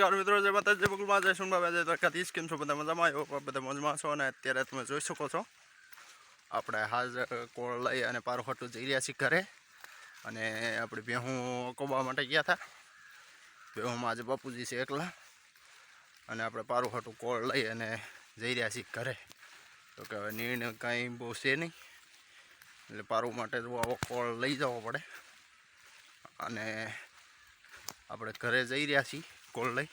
નમસ્કાર મિત્રો, જય માતાજી, જય બકુલમાં જય સુનબા જય દ્વારકાધીશ. કેમ છો બધા મજામાં? આવ્યો બધા મજામાં છો અને અત્યારે તમે જોઈ શકો છો, આપણે હાજર કોળ લઈ અને પારો ખોટું જઈ રહ્યા છીએ ઘરે. અને આપણે ભેહું કોબા માટે ગયા હતા. ભેહુંમાં આજે બાપુજી છે એકલા. અને આપણે પારું ખોટું કોળ લઈ અને જઈ રહ્યા છીએ ઘરે. તો કે હવે નિર્ણય કાંઈ બહુ છે નહીં. એટલે પારું માટે જો આવો કોળ લઈ જવો પડે. અને આપણે ઘરે જઈ રહ્યા છીએ. કોલ લઈ.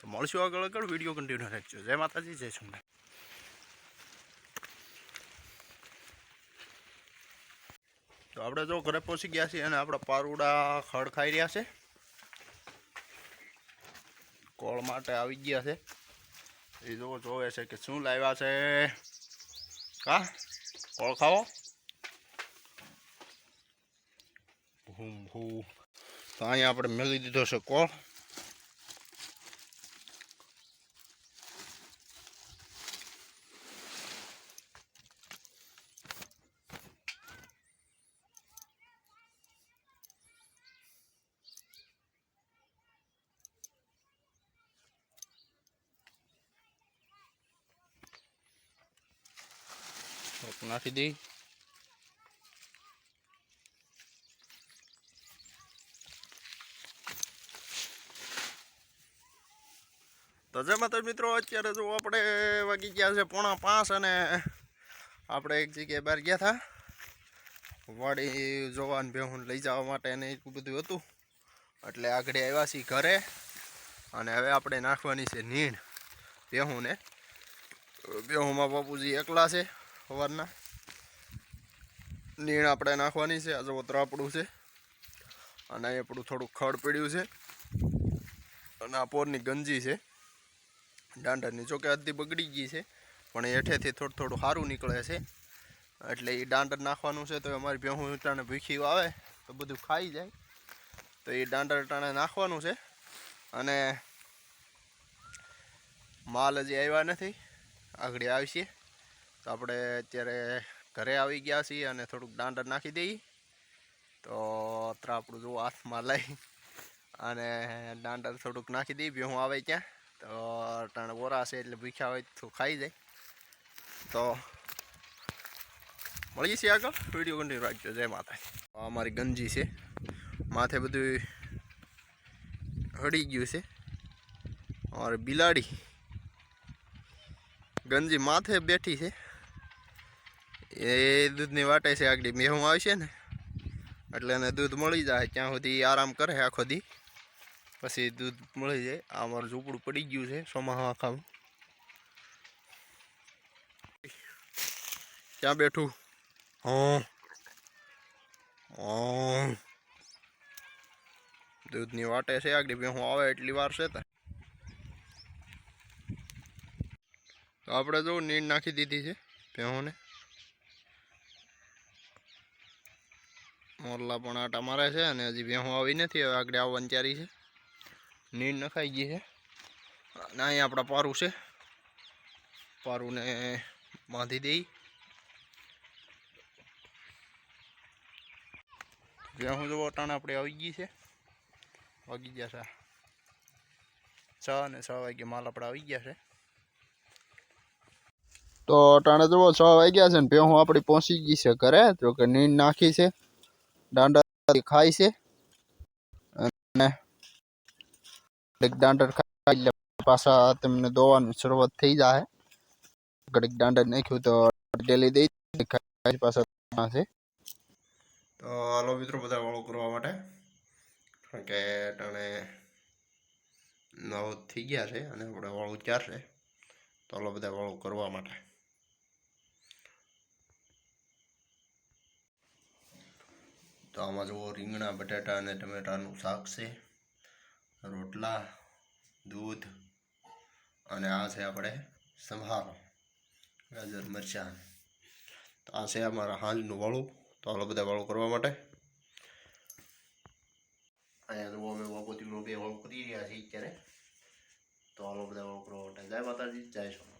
તો મળશું આગળ આગળ, વીડિયો કન્ટિન્યુ રાખજો. જય માતાજી, જય સુંદર તો આપણે જો ઘરે પહોંચી ગયા છીએ અને આપણા પારુડા ખડ ખાઈ રહ્યા છે. કોળ માટે આવી ગયા છે. એ જો જોવે છે કે શું લાવ્યા છે. કા? કોળ ખાવો? ભૂમ ભૂ તો અહીંયા આપણે મેળવી દીધો છે કોળ નાખી દઈ તો માતા મિત્રો, અત્યારે જો આપણે વાગી ગયા છે પોણા પાંચ અને આપણે એક જગ્યાએ બહાર ગયા હતા વાડી જોવાન બેહુન લઈ જવા માટે એને એટલું બધું હતું. એટલે આગળ આવ્યા છીએ ઘરે. અને હવે આપણે નાખવાની છે નીણ. બેહુને. બેહુમાં બાપુજી એકલા છે. સવારના નીણ આપણે નાખવાની છે. આજે ત્રાપડું છે. અને આપણું થોડું ખડ પડ્યું છે. અને આ પોરની ગંજી છે. દાંડાની. જોકે અડધી બગડી ગઈ છે, પણ હેઠેથી થોડું થોડું સારું નીકળે છે. એટલે એ દાંડર નાખવાનું છે. તો અમારી ભેહું ટાણે ભીખી આવે, તો બધું ખાઈ જાય. તો એ દાંડર ટાણે નાખવાનું છે. અને માલ હજી આવ્યા નથી. આગળ આવશે તો આપણે અત્યારે ઘરે આવી ગયા છીએ અને થોડુંક દાંડર નાખી દઈએ. તો અત્યારે આપણું જો હાથમાં લઈ અને દાંડર થોડુંક નાખી દઈએ, ભેહું આવે ત્યાં તો ટાણે ઓરા છે એટલે ભૂખ્યા હોય તો ખાઈ જાય. તો મળીએ છીએ આગળ. વીડિયો કન્ટિન્યુ રાખજો. જય માતા અમારી ગંજી છે. માથે બધું હળી ગયું છે. અમારી બિલાડી ગંજી માથે બેઠી છે. એ દૂધની વાટે છે આગળ. મેહું આવશે ને એટલે એને દૂધ મળી જાય. ત્યાં સુધી આરામ કરે આખો દી. પછી દૂધ મળી જાય. આ મારું ઝૂંપડું પડી ગયું છે સોમાં ખાવું ક્યાં બેઠું? હા દૂધની વાટે છે આગળ. હું આવે એટલી વાર છે તે. તો આપણે જો નીંદ નાખી દીધી છે ભેહોને મોરલા પણ આટા મારે છે અને હજી ભેહું આવી નથી, હવે આગળ આવવાની ચારી છે. નીણ નખાઈ ગઈ છે. અને અહીંયા આપણા પારું છે. પારુંને બાંધી દઈ. ભેહું જોવો ટાણે આપણે આવી ગઈ છે. વાગી ગયા છે. છ અને છ વાગે માલ આપણે આવી ગયા છે. તો ટાણે જોવો, છ વાગ્યા છે ને ભેહું આપણી પહોંચી ગઈ છે ઘરે. જો કે નીંદ નાખી છે. દાંડા ખાય છે. અને ઘડીક દાંડર ખાઈ એટલે પાછા તેમને દોવાની શરૂઆત થઈ જાય ઘડીક દાંડર નાખ્યું તો ડેલી દઈ ખાઈ પાછા છે. તો હાલો મિત્રો, બધા વાળો કરવા માટે. કારણ કે ટાણે નવ થઈ ગયા છે અને આપણે વાળું ચાર છે. તો હાલો બધા વાળું કરવા માટે. તો આમાં જુઓ, રીંગણા, બટાટા અને ટમેટાનું શાક છે. રોટલા, દૂધ અને આ છે આપણે સંભારો, ગાજર, મરચાં. તો આ છે અમારા હાંજનું વાળું. તો હાલો બધા વાળું કરવા માટે. અહીંયા જુઓ, અમે બાપોતીનું બે વાળું કરી રહ્યા છીએ અત્યારે. તો હાલો બધા વાળું કરવા માટે. જય માતાજી, જય સોના